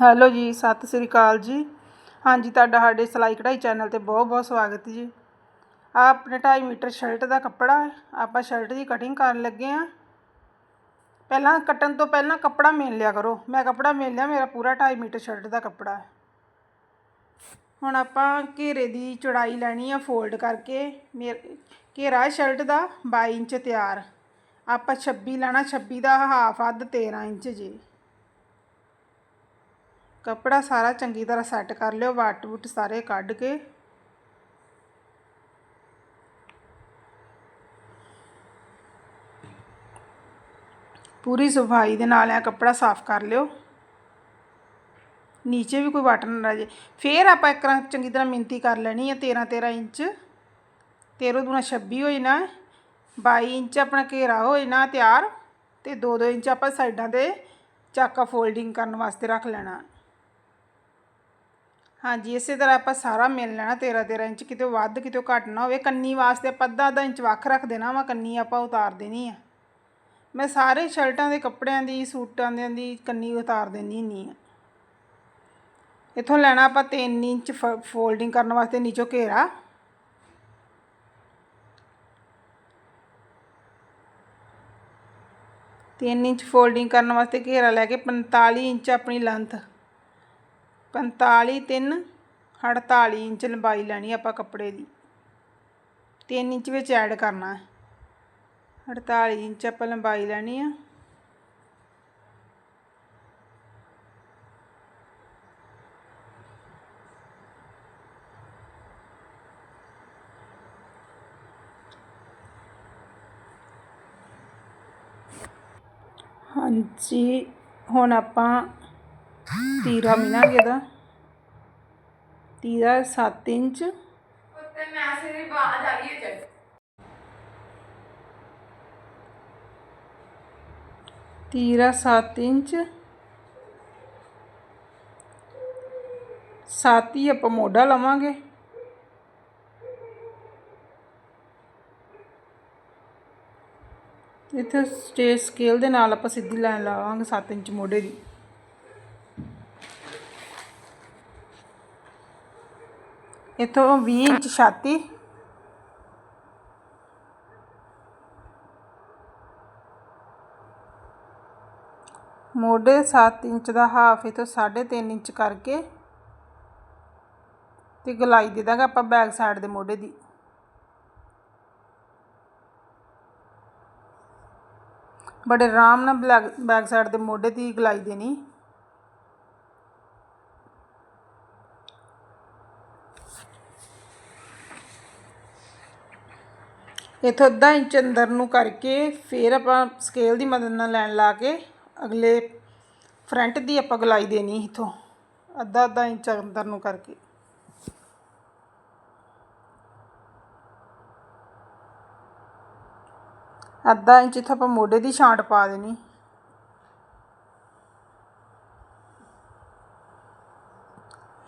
Hello ਜੀ, ਸਤਿ ਸ੍ਰੀ ਅਕਾਲ ਜੀ। ਹਾਂਜੀ, ਤੁਹਾਡਾ ਸਾਡੇ ਸਿਲਾਈ ਕਢਾਈ ਚੈਨਲ ਤੇ ਬਹੁਤ ਬਹੁਤ ਸਵਾਗਤ ਜੀ। ਆ ਆਪਣੇ 2.5 ਮੀਟਰ ਸ਼ਰਟ ਦਾ ਕੱਪੜਾ, ਆਪਾਂ ਸ਼ਰਟ ਦੀ ਕਟਿੰਗ ਕਰਨ ਲੱਗੇ ਆ ਪਹਿਲਾਂ ਕੱਟਣ ਤੋਂ ਪਹਿਲਾਂ ਕੱਪੜਾ ਮੇਲ ਲਿਆ ਕਰੋ। ਮੈਂ ਕੱਪੜਾ ਮੇਲ ਲਿਆ, ਮੇਰਾ ਪੂਰਾ 2.5 ਮੀਟਰ ਸ਼ਰਟ ਦਾ ਕੱਪੜਾ ਹੈ। ਹੁਣ ਆਪਾਂ ਘੇਰੇ ਦੀ ਚੌੜਾਈ ਲੈਣੀ ਆ ਫੋਲਡ ਕਰਕੇ। ਮੇਰੇ, ਘੇਰਾ ਸ਼ਰਟ ਦਾ 22 ਇੰਚ ਤਿਆਰ। ਆਪਾਂ 26 ਲੈਣਾ 26 ਦਾ ਹਾਫ ਅੱਧ 13 ਇੰਚ ਜੀ। ਕੱਪੜਾ ਸਾਰਾ ਚੰਗੀ ਤਰ੍ਹਾਂ ਸੈੱਟ ਕਰ ਲਿਓ, ਵੱਟ ਵੁੱਟ ਸਾਰੇ ਕੱਢ ਕੇ। ਪੂਰੀ ਸਫ਼ਾਈ ਦੇ ਨਾਲ ਇਹ ਕੱਪੜਾ ਸਾਫ਼ ਕਰ ਲਿਓ। ਨੀਚੇ ਵੀ ਕੋਈ ਵੱਟ ਨਾ ਰਹਿ ਜੇ ਫੇਰ ਆਪਾਂ ਇੱਕ ਤਰ੍ਹਾਂ ਚੰਗੀ ਤਰ੍ਹਾਂ ਮਿੰਤੀ ਕਰ ਲੈਣੀ ਹੈ 13 13 ਇੰਚ। 13 ਦੂਣਾ 26 ਹੋਈ ਨਾ 22 ਇੰਚ ਆਪਣਾ ਘੇਰਾ ਹੋਏ ਨਾ ਤਿਆਰ, ਤੇ 2-2 ਇੰਚ ਆਪਾਂ ਸਾਈਡਾਂ ਤੇ ਚਾਕਾ ਫੋਲਡਿੰਗ ਕਰਨ ਵਾਸਤੇ ਰੱਖ ਲੈਣਾ। ਹਾਂਜੀ, ਇਸੇ ਤਰ੍ਹਾਂ ਆਪਾਂ ਸਾਰਾ ਮਿਲ ਲੈਣਾ 13 13 ਇੰਚ, ਕਿਤੇ ਵੱਧ, ਕਿਤੇ ਘੱਟ ਨਾ ਹੋਵੇ। ਕੰਨੀ ਵਾਸਤੇ ਆਪਾਂ ਅੱਧਾ ਅੱਧਾ ਇੰਚ ਵੱਖ ਰੱਖ ਦੇਣਾ ਵਾ, ਕੰਨੀ ਆਪਾਂ ਉਤਾਰ ਦੇਣੀ ਆ। ਮੈਂ ਸਾਰੇ ਸ਼ਰਟਾਂ ਦੇ ਕੱਪੜਿਆਂ ਦੀ, ਸੂਟਾਂ ਦੇ ਦੀ ਕੰਨੀ ਉਤਾਰ ਦੇਣੀ ਹੁੰਦੀ ਆ। ਇਥੋਂ ਲੈਣਾ ਆਪਾਂ 3 ਇੰਚ ਫੋਲਡਿੰਗ ਕਰਨ ਵਾਸਤੇ ਨੀਚੋਂ ਘੇਰਾ। ਤਿੰਨ ਇੰਚ ਫੋਲਡਿੰਗ ਕਰਨ ਵਾਸਤੇ ਘੇਰਾ ਲੈ ਕੇ 45 ਇੰਚ ਆਪਣੀ ਲੈਂਥ 45 3 48 ਇੰਚ ਲੰਬਾਈ ਲੈਣੀ ਆਪਾਂ ਕੱਪੜੇ ਦੀ। 3 ਇੰਚ ਵਿੱਚ ਐਡ ਕਰਨਾ ਹੈ। 48 ਇੰਚ ਆਪਾਂ ਲੰਬਾਈ ਲੈਣੀ ਆ। ਹਾਂਜੀ, ਹੁਣ ਆਪਾਂ ਤੀਰਾ ਮਿਨਾਂਗੇ ਇਹਦਾ ਤੀਰਾ 7 ਇੰਚ। ਉੱਤੇ ਮੈਸੇਜ ਦੀ ਆਵਾਜ਼ ਆ ਰਹੀ ਹੈ ਤੀਰਾ 7 ਇੰਚ। ਸੱਤ ਹੀ ਆਪਾਂ ਮੋਢਾ ਲਵਾਂਗੇ। ਇੱਥੇ ਸਟੇਜ ਸਕੇਲ ਦੇ ਨਾਲ ਆਪਾਂ ਸਿੱਧੀ ਲਾਈਨ ਲਾਵਾਂਗੇ 7 ਇੰਚ ਮੋਢੇ ਦੀ। ਇੱਥੋਂ 20 ਇੰਚ ਛਾਤੀ। ਮੋਢੇ 7 ਇੰਚ ਦਾ ਹਾਫ, ਇਥੋਂ 3.5 ਇੰਚ ਕਰਕੇ ਤੇ ਗਲਾਈ ਦੇ ਦਾਂਗੇ ਆਪਾਂ ਬੈਕ ਸਾਈਡ ਦੇ ਮੋਢੇ ਦੀ। ਬੜੇ ਆਰਾਮ ਨਾਲ ਬੈਕ ਸਾਈਡ ਦੇ ਮੋਢੇ ਦੀ ਗਲਾਈ ਦੇਣੀ। ਇੱਥੋਂ ਅੱਧਾ ਇੰਚ ਅੰਦਰ ਨੂੰ ਕਰਕੇ ਫਿਰ ਆਪਾਂ ਸਕੇਲ ਦੀ ਮਦਦ ਨਾਲ ਲਾਈਨ ਲਾ ਕੇ ਅਗਲੇ ਫਰੰਟ ਦੀ ਆਪਾਂ ਗਲਾਈ ਦੇਣੀ ਇੱਥੋਂ। ਅੱਧਾ ਅੱਧਾ ਇੰਚ ਅੰਦਰ ਨੂੰ ਕਰਕੇ। ਅੱਧਾ ਇੰਚ ਇੱਥੋਂ ਆਪਾਂ ਮੋਢੇ ਦੀ ਛਾਂਟ ਪਾ ਦੇਣੀ।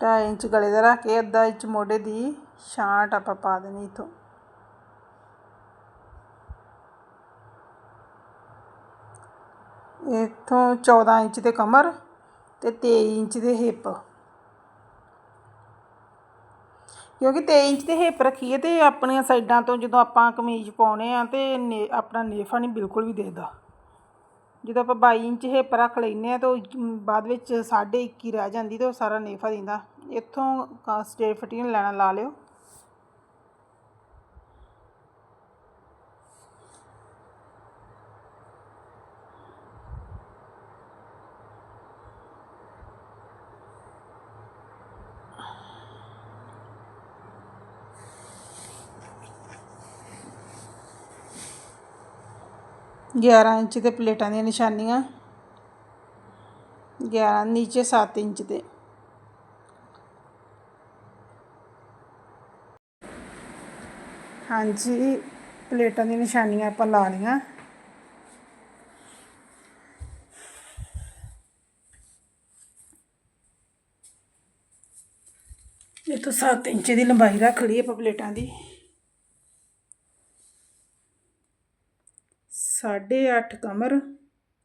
ਢਾਈ ਇੰਚ ਗਲੇ ਦਾ ਰੱਖ ਕੇ ਅੱਧਾ ਇੰਚ ਮੋਢੇ ਦੀ ਛਾਂਟ ਆਪਾਂ ਪਾ ਦੇਣੀ ਇੱਥੋਂ। ਇਥੋਂ 14 ਇੰਚ ਦੇ ਕਮਰ ਅਤੇ 23 ਇੰਚ ਦੇ ਹਿੱਪ। ਕਿਉਂਕਿ 23 ਇੰਚ ਦੇ ਹਿੱਪ ਰੱਖੀਏ ਤੇ ਆਪਣੀਆਂ ਸਾਈਡਾਂ ਤੋਂ ਜਦੋਂ ਆਪਾਂ ਕਮੀਜ਼ ਪਾਉਣੇ ਆ ਤੇ ਆਪਣਾ ਨੇਫਾ ਨਹੀਂ ਬਿਲਕੁਲ ਵੀ ਦੇਦਾ ਜਦੋਂ ਆਪਾਂ 22 ਇੰਚ ਹਿੱਪ ਰੱਖ ਲੈਨੇ ਆ ਤਾਂ ਬਾਅਦ ਵਿੱਚ 21.5 ਰਹਿ ਜਾਂਦੀ ਤੇ ਉਹ ਸਾਰਾ ਨੇਫਾ ਦਿੰਦਾ। ਇੱਥੋਂ ਸਟੇਟ ਫਿਟਿੰਗ ਲੈਣਾ ਲਾ ਲਿਓ। 11 ਇੰਚ ਦੇ ਪਲੇਟਾਂ ਦੀਆਂ ਨਿਸ਼ਾਨੀਆਂ 11 ਨੀਚੇ 7 ਇੰਚ ਦੇ। ਹਾਂਜੀ, ਪਲੇਟਾਂ ਦੀਆਂ ਨਿਸ਼ਾਨੀਆਂ ਆਪਾਂ ਲਾ ਲਈਆਂ। ਇਹ ਤੋਂ 7 ਇੰਚ ਦੀ ਲੰਬਾਈ ਰੱਖ ਲਈ ਆਪਾਂ ਪਲੇਟਾਂ ਦੀ। ਸਾਢੇ ਅੱਠ ਕਮਰ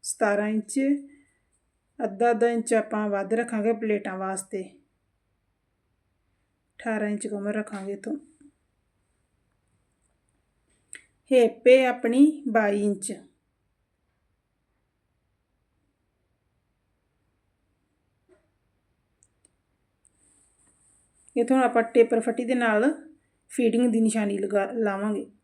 17 ਇੰਚ, ਅੱਧਾ ਅੱਧਾ ਇੰਚ ਆਪਾਂ ਵੱਧ ਰੱਖਾਂਗੇ ਪਲੇਟਾਂ ਵਾਸਤੇ। 18 ਇੰਚ ਕਮਰ ਰੱਖਾਂਗੇ ਇੱਥੋਂ। ਹੇਪੇ ਆਪਣੀ 22 ਇੰਚ। ਇਥੋਂ ਆਪਾਂ ਟੇਪਰ ਫੱਟੀ ਦੇ ਨਾਲ ਫੀਡਿੰਗ ਦੀ ਨਿਸ਼ਾਨੀ ਲਗਾ ਲਾਵਾਂਗੇ।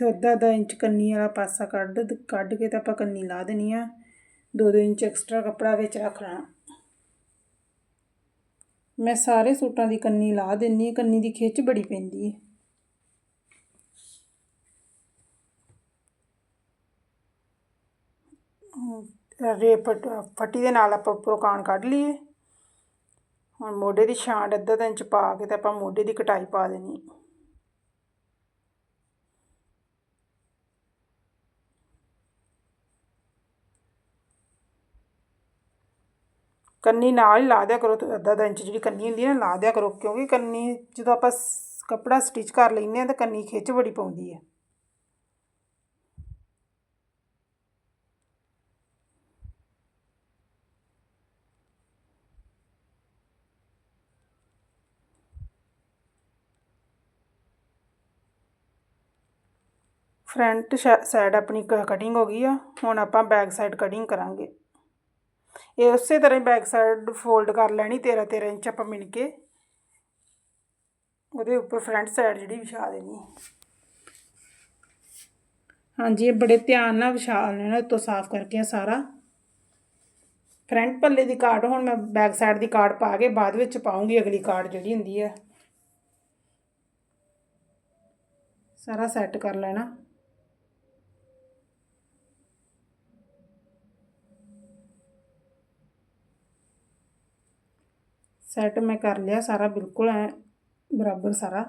ਇੱਥੋਂ ਅੱਧਾ ਅੱਧਾ ਇੰਚ ਕੰਨੀ ਵਾਲਾ ਪਾਸਾ ਕੱਢ ਕੱਢ ਕੇ ਤਾਂ ਆਪਾਂ ਕੰਨੀ ਲਾ ਦੇਣੀ ਆ। ਦੋ ਦੋ ਇੰਚ ਐਕਸਟਰਾ ਕੱਪੜਾ ਵਿੱਚ ਰੱਖਣਾ ਮੈਂ ਸਾਰੇ ਸੂਟਾਂ ਦੀ ਕੰਨੀ ਲਾ ਦਿੰਨੀ ਕੰਨੀ ਦੀ ਖਿੱਚ ਬੜੀ ਪੈਂਦੀ ਹੈ ਰੇਪ ਫੱਟੀ ਦੇ ਨਾਲ ਆਪਾਂ ਉੱਪਰੋਂ ਕਾਣ ਕੱਢ ਲਈਏ। ਹੁਣ ਮੋਢੇ ਦੀ ਛਾਂਟ ਅੱਧਾ ਕੁ ਇੰਚ ਪਾ ਕੇ ਤੇ ਆਪਾਂ ਮੋਢੇ ਦੀ ਕਟਾਈ ਪਾ ਦੇਣੀ। ਕੰਨੀ ਨਾਲ ਹੀ ਲਾ ਦਿਆ ਕਰੋ, ਤੇ ਅੱਧਾ ਅੱਧਾ ਇੰਚ ਜਿਹੜੀ ਕੰਨੀ ਹੁੰਦੀ ਹੈ ਨਾ, ਲਾ ਦਿਆ ਕਰੋ, ਕਿਉਂਕਿ ਕੰਨੀ ਜਦੋਂ ਆਪਾਂ ਸ- ਕੱਪੜਾ ਸਟਿਚ ਕਰ ਲੈਂਦੇ ਹਾਂ ਤਾਂ ਕੰਨੀ ਖਿੱਚ ਬੜੀ ਪਾਉਂਦੀ ਹੈ ਫਰੰਟ ਸਾਈਡ ਆਪਣੀ ਕਟਿੰਗ ਹੋ ਗਈ ਆ, ਹੁਣ ਆਪਾਂ ਬੈਕ ਸਾਈਡ ਕਟਿੰਗ ਕਰਾਂਗੇ। ਇਹ ਉਸੇ ਤਰ੍ਹਾਂ ਹੀ ਬੈਕ ਸਾਈਡ ਫੋਲਡ ਕਰ ਲੈਣੀ 13 13 ਇੰਚ ਆਪਾਂ ਮਿਣ ਕੇ। ਉਹਦੇ ਉੱਪਰ ਫਰੰਟ ਸਾਈਡ ਜਿਹੜੀ ਵਿਛਾ ਦੇਣੀ ਹਾਂਜੀ, ਇਹ ਬੜੇ ਧਿਆਨ ਨਾਲ ਵਿਛਾ ਲੈਣਾ ਉੱਤੋਂ ਸਾਫ਼ ਕਰਕੇ ਸਾਰਾ। ਫਰੰਟ ਪੱਲੇ ਦੀ ਕਾਟ, ਹੁਣ ਮੈਂ ਬੈਕ ਸਾਈਡ ਦੀ ਕਾਟ ਪਾ ਕੇ ਬਾਅਦ ਵਿੱਚ ਪਾਉਂਗੀ, ਅਗਲੀ ਕਾਟ ਜਿਹੜੀ ਹੁੰਦੀ ਹੈ। ਸਾਰਾ ਸੈੱਟ ਕਰ ਲੈਣਾ। ਸੈੱਟ ਮੈਂ ਕਰ ਲਿਆ ਸਾਰਾ ਬਿਲਕੁਲ ਐ, ਬਰਾਬਰ ਸਾਰਾ।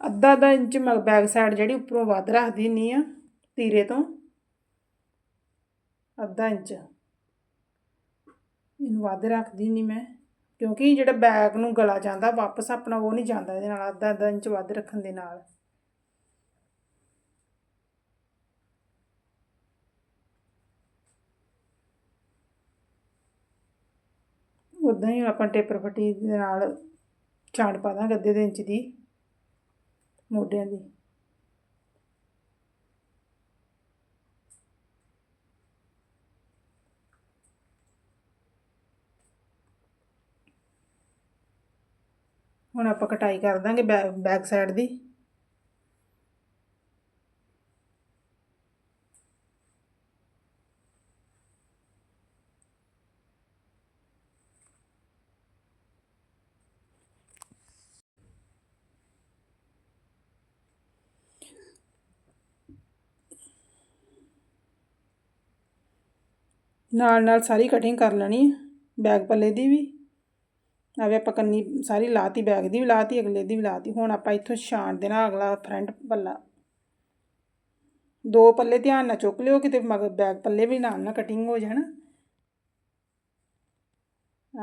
ਅੱਧਾ ਅੱਧਾ ਇੰਚ ਮੈਂ ਬੈਕ ਸਾਈਡ ਜਿਹੜੀ ਉੱਪਰੋਂ ਵੱਧ ਰੱਖਦੀ ਨਹੀਂ ਆ, ਤੀਰੇ ਤੋਂ। ਅੱਧਾ ਇੰਚ। ਇਹਨੂੰ ਵੱਧ ਰੱਖਦੀ ਨਹੀਂ ਮੈਂ, ਕਿਉਂਕਿ ਜਿਹੜਾ ਬੈਗ ਨੂੰ ਗਲਾ ਜਾਂਦਾ, ਵਾਪਸ ਆਪਣਾ ਉਹ ਨਹੀਂ ਜਾਂਦਾ ਇਹਦੇ ਨਾਲ, ਅੱਧਾ ਅੱਧਾ ਇੰਚ ਵੱਧ ਰੱਖਣ ਦੇ ਨਾਲ। ਉਦਾਂ ਹੀ ਆਪਾਂ ਟੇਪਰ ਫੱਟੀ ਦੇ ਨਾਲ ਛਾਂਟ ਪਾ ਦਾਂਗੇ ਅੱਧੇ ਦੇ ਇੰਚ ਦੀ, ਮੋਢਿਆਂ ਦੀ। ਹੁਣ ਆਪਾਂ ਕਟਾਈ ਕਰ ਦਾਂਗੇ ਬੈਕ ਸਾਈਡ ਦੀ। ਨਾਲ ਨਾਲ ਸਾਰੀ ਕਟਿੰਗ ਕਰ ਲੈਣੀ ਬੈਗ ਪੱਲੇ ਦੀ ਵੀ। ਆਵੇ ਆਪਾਂ ਕੰਨੀ ਸਾਰੀ ਲਾਤੀ ਬੈਗ ਦੀ ਵੀ ਲਾਤੀ, ਅਗਲੇ ਦੀ ਵੀ ਲਾਤੀ। ਹੁਣ ਆਪਾਂ ਇੱਥੋਂ ਛਾਣ ਦੇਣਾ ਅਗਲਾ ਫਰੰਟ ਪੱਲਾ। ਦੋ ਪੱਲੇ ਧਿਆਨ ਨਾਲ ਚੁੱਕ ਲਿਓ, ਕਿਤੇ ਮਗਰ ਬੈਗ ਪੱਲੇ ਵੀ ਨਾਲ ਨਾਲ ਕਟਿੰਗ ਹੋ ਜਾਣ।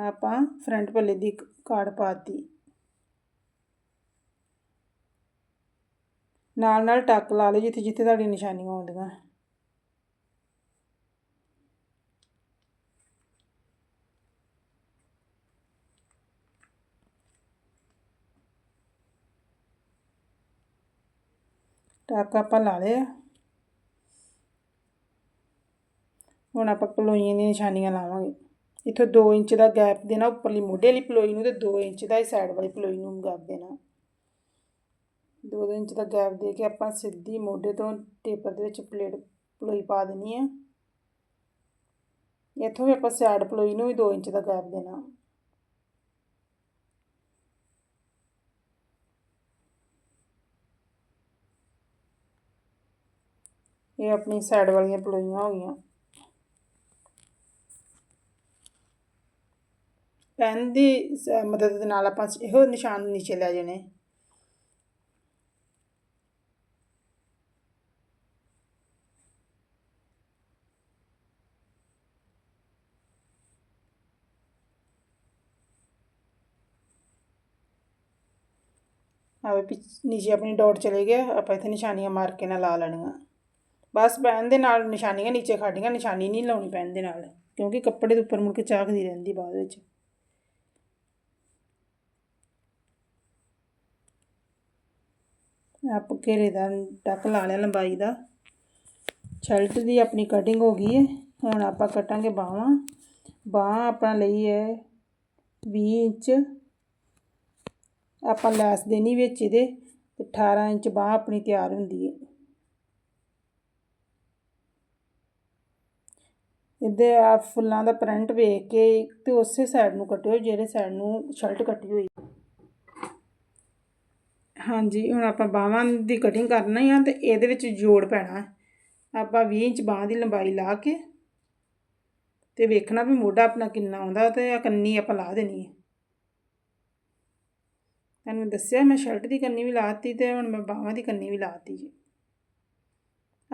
ਆਪਾਂ ਫਰੰਟ ਪੱਲੇ ਦੀ ਕਾਰਡ ਪਾਤੀ। ਨਾਲ ਨਾਲ ਟੱਕ ਲਾ ਲਓ ਜਿੱਥੇ ਜਿੱਥੇ ਤੁਹਾਡੀ ਨਿਸ਼ਾਨੀਆਂ ਆਉਂਦੀਆਂ। ਟੱਕ ਆਪਾਂ ਲਾ ਲਿਆ ਹੁਣ ਆਪਾਂ ਪਲੋਈਆਂ ਦੀਆਂ ਨਿਸ਼ਾਨੀਆਂ ਲਾਵਾਂਗੇ। ਇੱਥੋਂ 2 ਇੰਚ ਦਾ ਗੈਪ ਦੇਣਾ, ਉੱਪਰਲੀ ਮੋਢੇ ਵਾਲੀ ਪਲੋਈ ਨੂੰ ਤੇ 2 ਇੰਚ ਦਾ ਹੀ ਸਾਈਡ ਵਾਲੀ ਪਲੋਈ ਨੂੰ ਗੈਪ ਦੇਣਾ। 2 ਇੰਚ ਦਾ ਗੈਪ ਦੇ ਕੇ ਆਪਾਂ ਸਿੱਧੀ ਮੋਢੇ ਤੋਂ ਟੇਪਰ ਦੇ ਵਿੱਚ ਪਲੇਟ ਪਲੋਈ ਪਾ ਦੇਣੀ ਹੈ ਇੱਥੋਂ ਵੀ ਆਪਾਂ ਸਾਈਡ ਪਲੋਈ ਨੂੰ ਵੀ 2 ਇੰਚ ਦਾ ਗੈਪ ਦੇਣਾ। ਇਹ ਆਪਣੀ ਸਾਈਡ ਵਾਲੀਆਂ ਪਲੋਈਆਂ ਹੋ ਗਈਆਂ। ਪੈਨ ਦੀ ਮਦਦ ਦੇ ਨਾਲ ਆਪਾਂ ਇਹੋ ਨਿਸ਼ਾਨ ਨੀਚੇ ਲੈ ਜਾਣੇ। ਆਵੇ ਪਿੱਛੇ, ਨੀਚੇ ਆਪਣੀ ਡਾਟ ਚਲੇ ਗਿਆ, ਆਪਾਂ ਇੱਥੇ ਨਿਸ਼ਾਨੀਆਂ ਮਾਰ ਕੇ ਨਾ ਲਾ ਲੈਣੀਆਂ। ਬਸ ਪੈਨ ਦੇ ਨਾਲ ਨਿਸ਼ਾਨੀਆਂ ਨੀਚੇ ਖਾਡੀਆਂ ਨਿਸ਼ਾਨੀ ਨਹੀਂ ਲਾਉਣੀ ਪੈਨ ਦੇ ਨਾਲ, ਕਿਉਂਕਿ ਕੱਪੜੇ ਦੇ ਉੱਪਰ ਮੁੜ ਕੇ ਚਾਕਦੀ ਰਹਿੰਦੀ ਬਾਅਦ ਵਿੱਚ। ਆਪ ਘੇਰੇ ਦਾ ਟੱਕ ਲਾ ਲਿਆ ਲੰਬਾਈ ਦਾ। ਸ਼ਰਟ ਦੀ ਆਪਣੀ ਕਟਿੰਗ ਹੋ ਗਈ ਹੈ ਹੁਣ ਆਪਾਂ ਕਟਾਂਗੇ ਬਾਹਾਂ। ਬਾਹਾਂ ਆਪਣਾ ਲਈ ਹੈ 20 ਇੰਚ। ਆਪਾਂ ਲੈਸ ਦੇਣੀ ਵਿੱਚ ਇਹਦੇ, ਤੇ 18 ਇੰਚ ਬਾਹ ਆਪਣੀ ਤਿਆਰ ਹੁੰਦੀ ਹੈ ਇਹਦੇ ਆ ਫੁੱਲਾਂ ਦਾ ਪ੍ਰਿੰਟ ਵੇਖ ਕੇ ਤੇ ਉਸੇ ਸਾਈਡ ਨੂੰ ਕੱਟਿਓ, ਜਿਹੜੇ ਸਾਈਡ ਨੂੰ ਸ਼ਰਟ ਕੱਟੀ ਹੋਈ। ਹਾਂਜੀ, ਹੁਣ ਆਪਾਂ ਬਾਹਾਂ ਦੀ ਕਟਿੰਗ ਕਰਨਾ ਹੀ ਆ ਤੇ ਇਹਦੇ ਵਿੱਚ ਜੋੜ ਪੈਣਾ। ਆਪਾਂ 20 ਇੰਚ ਬਾਹਾਂ ਦੀ ਲੰਬਾਈ ਲਾ ਕੇ ਤੇ ਵੇਖਣਾ ਵੀ ਮੋਢਾ ਆਪਣਾ ਕਿੰਨਾ ਆਉਂਦਾ ਤੇ ਆ ਕੰਨੀ ਆਪਾਂ ਲਾ ਦੇਣੀ ਹੈ ਤੁਹਾਨੂੰ ਦੱਸਿਆ ਮੈਂ ਸ਼ਰਟ ਦੀ ਕੰਨੀ ਵੀ ਲਾਤੀ ਤੇ ਹੁਣ ਮੈਂ ਬਾਹਾਂ ਦੀ ਕੰਨੀ ਵੀ ਲਾਤੀ ਜੀ।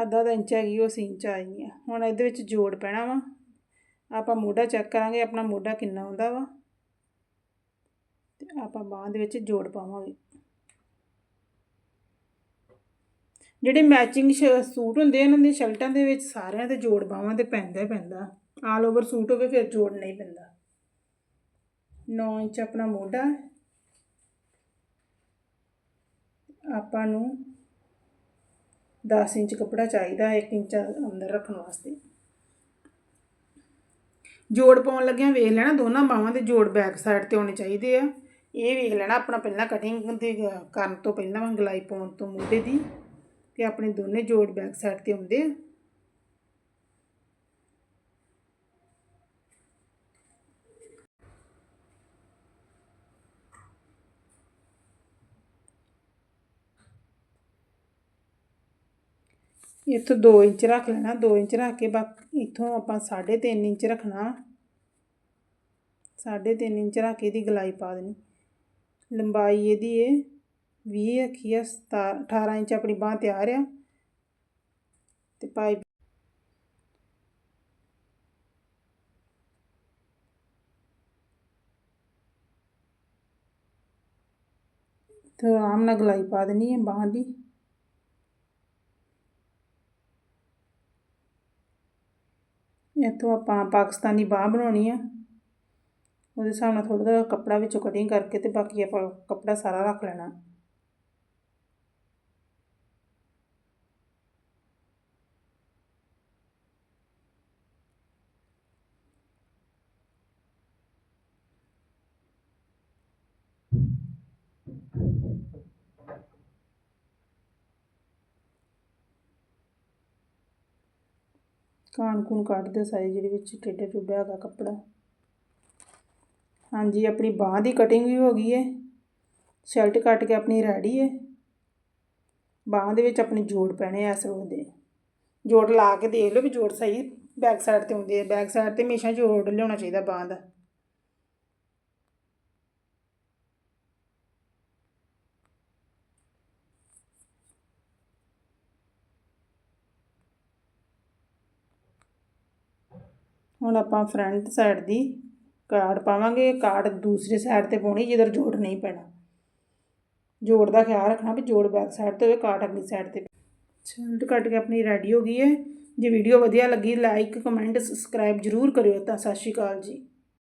ਅੱਧਾ ਦਾ ਇੰਚ ਹੈਗੀ, ਉਹ ਸੀਨ ਚ ਆਈ ਆ। ਹੁਣ ਇਹਦੇ ਵਿੱਚ ਜੋੜ ਪੈਣਾ ਵਾ। ਆਪਾਂ ਮੋਢਾ ਚੈੱਕ ਕਰਾਂਗੇ, ਆਪਣਾ ਮੋਢਾ ਕਿੰਨਾ ਆਉਂਦਾ ਵਾ। ਤੇ ਆਪਾਂ ਬਾਹਾਂ ਦੇ ਵਿੱਚ ਜੋੜ ਪਾਵਾਂਗੇ। ਜਿਹੜੇ ਮੈਚਿੰਗ ਸੂਟ ਹੁੰਦੇ ਆ, ਇਹਨਾਂ ਦੀਆਂ ਸ਼ਰਟਾਂ ਦੇ ਵਿੱਚ ਸਾਰਿਆਂ ਦੇ ਜੋੜ ਬਾਹਾਂ ਤੇ ਪੈਂਦਾ ਹੀ ਪੈਂਦਾ। ਆਲ ਓਵਰ ਸੂਟ ਹੋਵੇ, ਫਿਰ ਜੋੜ ਨਹੀਂ ਪੈਂਦਾ। 9 ਇੰਚ ਆਪਣਾ ਮੋਢਾ। ਆਪਾਂ ਨੂੰ 10 ਇੰਚ ਕੱਪੜਾ ਚਾਹੀਦਾ 1 ਇੰਚ ਅੰਦਰ ਰੱਖਣ ਵਾਸਤੇ। ਜੋੜ ਪਾਉਣ ਲੱਗਿਆਂ ਵੇਖ ਲੈਣਾ, ਦੋਨਾਂ ਬਾਹਾਂ ਦੇ ਜੋੜ ਬੈਕ ਸਾਈਡ ਤੇ ਹੋਣੇ ਚਾਹੀਦੇ ਆ। ਇਹ ਵੇਖ ਲੈਣਾ, ਆਪਣਾ ਪਹਿਲਾਂ ਕਟਿੰਗ ਦੇ ਕਰਨ ਤੋਂ ਪਹਿਲਾਂ ਗਲਾਈ ਪਾਉਣ ਤੋਂ ਮੋਢੇ ਦੀ ਤੇ ਆਪਣੇ ਦੋਨੇ ਜੋੜ ਬੈਕ ਸਾਈਡ ਤੇ ਹੁੰਦੇ ਆ। ਇੱਥੋਂ 2 ਇੰਚ ਰੱਖ ਲੈਣਾ 2 ਇੰਚ ਰੱਖ ਕੇ ਬਾਕੀ ਇੱਥੋਂ ਆਪਾਂ 3.5 ਇੰਚ ਰੱਖਣਾ। 3.5 ਇੰਚ ਰੱਖ ਕੇ ਇਹਦੀ ਗਲਾਈ ਪਾ ਦੇਣੀ। ਲੰਬਾਈ ਇਹਦੀ ਏ 20 ਰੱਖੀ ਆ 18 ਇੰਚ ਆਪਣੀ ਬਾਹ ਤਿਆਰ ਆ। ਤੇ ਪਾਈਪ ਤੇ ਆਰਾਮ ਨਾਲ ਗਲਾਈ ਪਾ ਦੇਣੀ ਹੈ ਬਾਹ ਦੀ। ਇੱਥੋਂ ਆਪਾਂ ਪਾਕਿਸਤਾਨੀ ਬਾਹ ਬਣਾਉਣੀ ਆ। ਉਹਦੇ ਹਿਸਾਬ ਨਾਲ ਥੋੜ੍ਹਾ ਥੋੜ੍ਹਾ ਕੱਪੜਾ ਵਿੱਚੋਂ ਕਟਿੰਗ ਕਰਕੇ ਅਤੇ ਬਾਕੀ ਆਪਾਂ ਕੱਪੜਾ ਸਾਰਾ ਰੱਖ ਲੈਣਾ। ਕਾਣ ਕੂਨ ਕੱਢਦੇ ਦਿਓ ਸਾਰੇ ਜਿਹੜੇ ਵਿੱਚ ਟੇਢਾ ਟੁੱਡਾ ਹੈਗਾ ਕੱਪੜਾ। ਹਾਂਜੀ, ਆਪਣੀ ਬਾਹ ਦੀ ਕਟਿੰਗ ਵੀ ਹੋ ਗਈ ਹੈ ਸ਼ਰਟ ਕੱਟ ਕੇ ਆਪਣੀ ਰੈਡੀ ਹੈ ਬਾਹ ਦੇ ਵਿੱਚ ਆਪਣੇ ਜੋੜ ਪੈਣੇ ਐ ਸਰੋਂ ਦੇ। ਜੋੜ ਲਾ ਕੇ ਦੇਖ ਲਓ ਵੀ ਜੋੜ ਸਹੀ ਬੈਕ ਸਾਈਡ ਤੇ ਹੁੰਦੇ ਆ। ਬੈਕ ਸਾਈਡ ਤੇ ਹਮੇਸ਼ਾ ਜੋੜ ਲਿਆਉਣਾ ਚਾਹੀਦਾ ਬਾਹ ਦਾ। ਹੁਣ ਆਪਾਂ ਫਰੰਟ ਸਾਈਡ ਦੀ ਕਾਰਡ ਪਾਵਾਂਗੇ। ਕਾਰਡ ਦੂਸਰੀ ਸਾਈਡ ਤੇ ਪਾਉਣੀ ਜਿੱਧਰ ਜੋੜ ਨਹੀਂ ਪੈਣਾ। ਜੋੜ ਦਾ ਖਿਆਲ ਰੱਖਣਾ ਵੀ ਜੋੜ ਬੈਕ ਸਾਈਡ ਤੇ ਹੋਵੇ ਕਾਰਡ ਅਗਲੀ ਸਾਈਡ ਤੇ। ਸ਼ਰਟ ਕੱਟ ਕੇ ਆਪਣੀ ਰੈਡੀ ਹੋ ਗਈ ਹੈ। ਜੇ ਵੀਡੀਓ ਵਧੀਆ ਲੱਗੀ ਲਾਈਕ ਕਮੈਂਟ ਸਬਸਕ੍ਰਾਈਬ ਜ਼ਰੂਰ ਕਰਿਓ। ਤਾਂ ਸਤਿ ਸ਼੍ਰੀ ਅਕਾਲ ਜੀ।